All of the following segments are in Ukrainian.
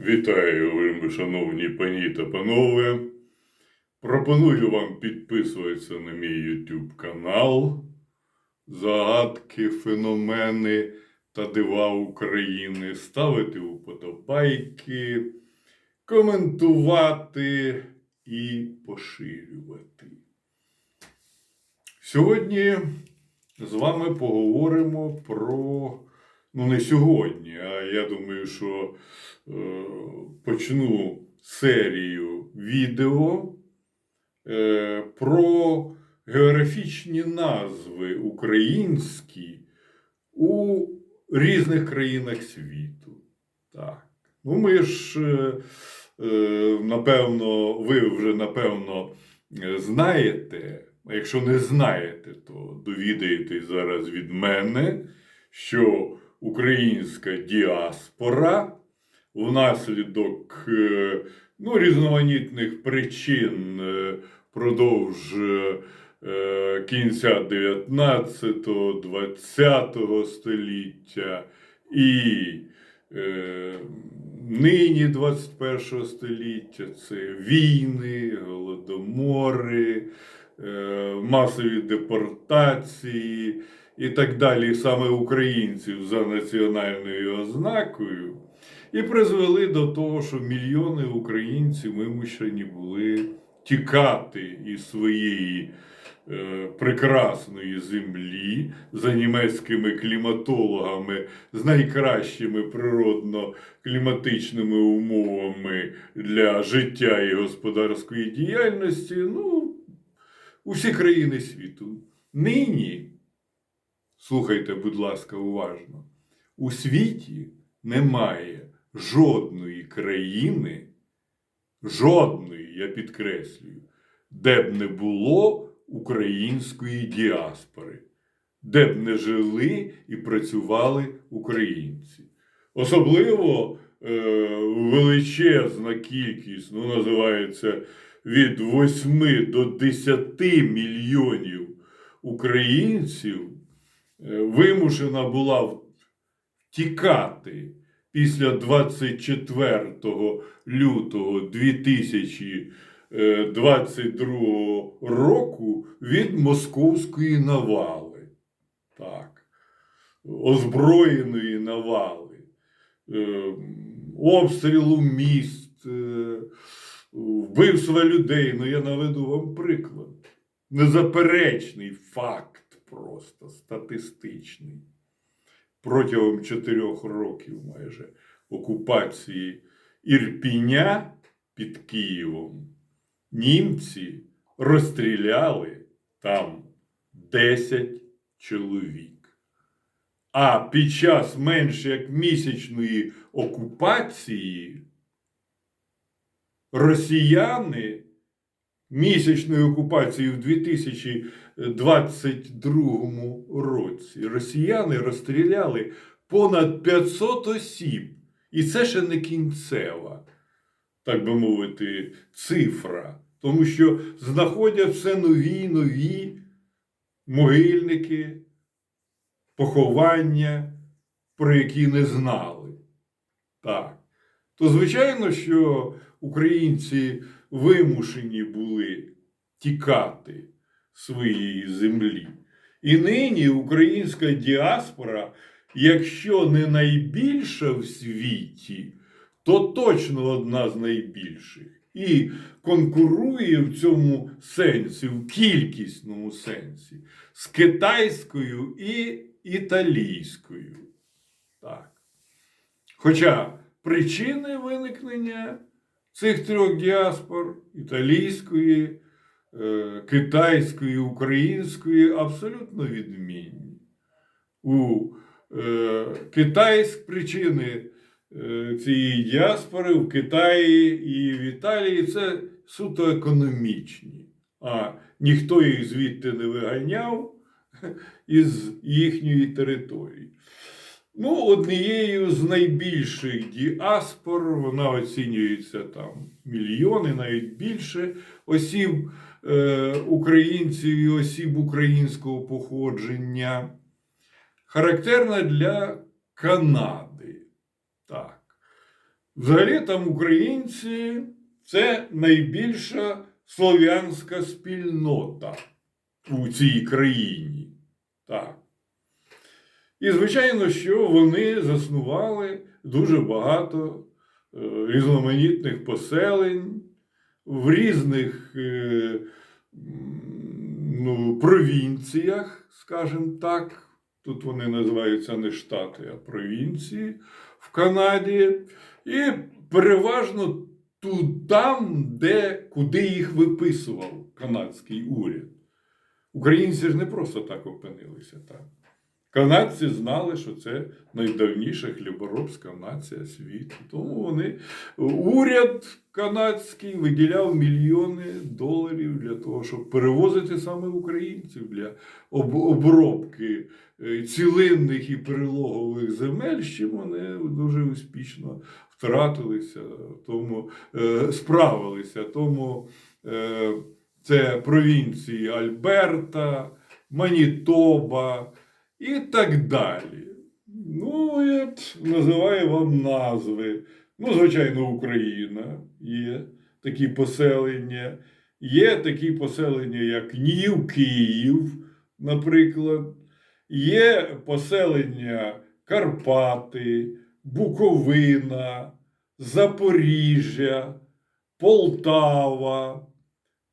Вітаю, шановні пані та панове. Пропоную вам підписуватися на мій YouTube канал Загадки, феномени та дива України, ставити уподобайки, коментувати і поширювати. Сьогодні з вами поговоримо про, ну не сьогодні, а я думаю, що е, почну серію відео е, про географічні назви українські у різних країнах світу. Так. Ну, ми ж, е, е, напевно, ви вже напевно е, знаєте, а якщо не знаєте, то довідаєтесь зараз від мене, що українська діаспора внаслідок е, ну, різноманітних причин е, впродовж е, кінця 19-20 століття і нині 21 століття. Це війни, голодомори, масові депортації і так далі, саме українців за національною ознакою, і призвели до того, що мільйони українців вимушені були тікати із своєї е, прекрасної землі за німецькими кліматологами з найкращими природно-кліматичними умовами для життя і господарської діяльності. Ну, у всі країни світу. Нині, слухайте, будь ласка, уважно, у світі немає жодної країни, жодної, я підкреслюю, де б не було української діаспори, де б не жили і працювали українці. Особливо е, величезна кількість, ну, називається від 8 до 10 мільйонів українців вимушена була втікати після 24 лютого 2022 року від московської навали. Так. Озброєної навали, е, обстрілу міст, е, вбивства людей. Ну, я наведу вам приклад. Незаперечний факт просто статистичний. Протягом чотирьох років майже окупації Ірпіня під Києвом німці розстріляли там 10 чоловік. А під час менш як місячної окупації росіяни місячної окупації в 2022 році росіяни розстріляли понад 500 осіб. І це ще не кінцева, так би мовити, цифра. Тому що знаходять все нові й нові могильники, поховання, про які не знали. Так. То, звичайно, що українці вимушені були тікати своєї землі. І нині українська діаспора, якщо не найбільша в світі, то точно одна з найбільших. І конкурує в цьому сенсі, в кількісному сенсі, з китайською і італійською. Так. Хоча причини виникнення цих трьох діаспор італійської, е, китайської, української абсолютно відмінні. У е, китайськ причини е, цієї діаспори в Китаї і в Італії це суто економічні, а ніхто їх звідти не виганяв із їхньої території. Ну, однією з найбільших діаспор, вона оцінюється там мільйони, навіть більше осіб е, українців і осіб українського походження. Характерна для Канади. Так. Взагалі там українці це найбільша слов'янська спільнота у цій країні. Так. І, звичайно, що вони заснували дуже багато е, різноманітних поселень в різних е, ну, провінціях, скажімо так. Тут вони називаються не штати, а провінції в Канаді. І переважно тут, там, де, куди їх виписував канадський уряд. Українці ж не просто так опинилися там. Канадці знали, що це найдавніша хліборобська нація світу. Тому вони уряд канадський виділяв мільйони доларів для того, щоб перевозити саме українців для об- обробки е, цілинних і перелогових земель, з чим вони дуже успішно втратилися, тому е, справилися. Тому е, це провінції Альберта, Манітоба і так далі. Ну, я називаю вам назви. Ну, звичайно, Україна є такі поселення. Є такі поселення, як Нів Київ, наприклад. Є поселення Карпати, Буковина, Запоріжжя, Полтава,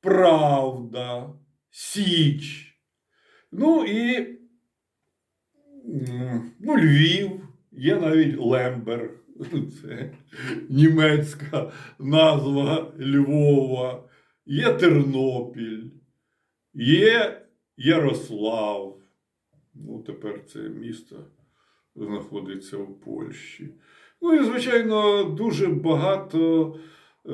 Правда, Січ. Ну і ну, Львів, є навіть Лемберг. Це німецька назва Львова, є Тернопіль, є Ярослав. Ну, тепер це місто знаходиться в Польщі. Ну і, звичайно, дуже багато е,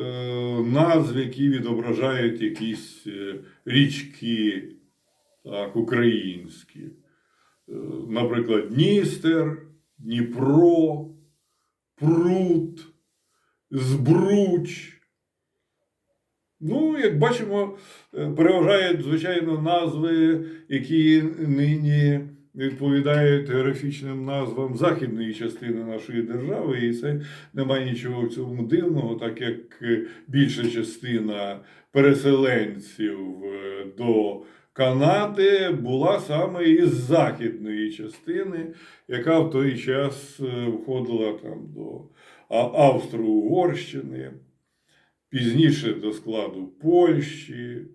назв, які відображають якісь е, річки так, українські. Наприклад, Дністер, Дніпро, Прут, Збруч. Ну, як бачимо, е, переважають, звичайно, назви, які нині відповідають географічним назвам західної частини нашої держави, і це немає нічого в цьому дивного, так як е, більша частина переселенців е, до Канади була саме із західної частини, яка в той час е, входила там до Австро-Угорщини, пізніше до складу Польщі.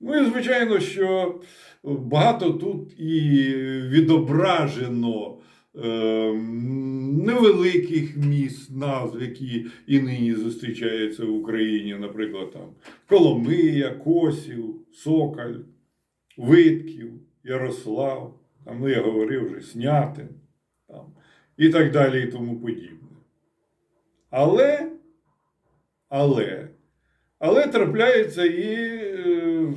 Ну і звичайно, що багато тут і відображено е, невеликих міст, назв, які і нині зустрічаються в Україні, наприклад, там Коломия, Косів, Сокаль, Витків, Ярослав, там, ну я говорив вже Снятин там, і так далі, і тому подібне. Але, але, але трапляються і е,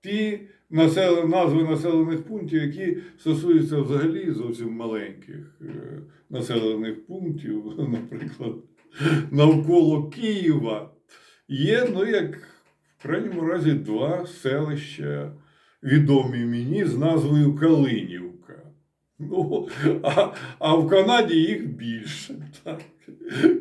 ті насел... назви населених пунктів, які стосуються взагалі зовсім маленьких е, населених пунктів, наприклад, навколо Києва. Є, ну, як в крайньому разі, два селища, відомі мені з назвою Калинівка. Ну, а, а в Канаді їх більше, так,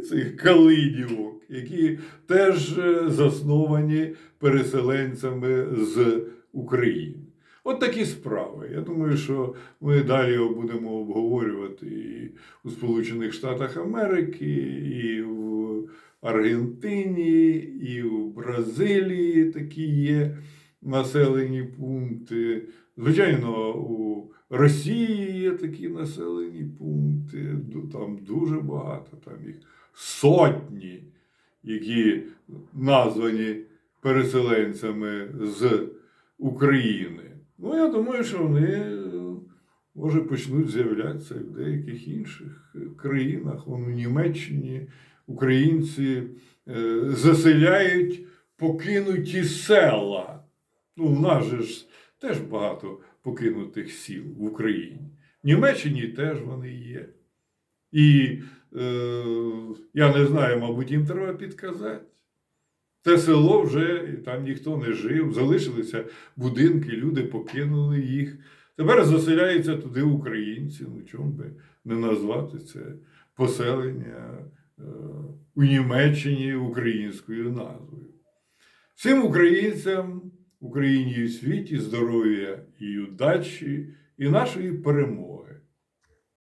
цих калинівок, які теж е, засновані переселенцями з України. От такі справи. Я думаю, що ми далі будемо обговорювати і у Сполучених Штатах Америки, і в Аргентині, і в Бразилії такі є населені пункти. Звичайно, у Росії є такі населені пункти, там дуже багато, там їх сотні, які названі переселенцями з України. Ну, я думаю, що вони, може, почнуть з'являтися в деяких інших країнах. Вон у Німеччині українці е, заселяють покинуті села. Ну, в нас же ж теж багато покинутих сіл в Україні. В Німеччині теж вони є. І е, я не знаю, мабуть, їм треба підказати. Це село вже там ніхто не жив, залишилися будинки, люди покинули їх. Тепер заселяються туди українці. Ну чому би не назвати це поселення е, у Німеччині українською назвою. Всім українцям, Україні і світі здоров'я і удачі, і нашої перемоги.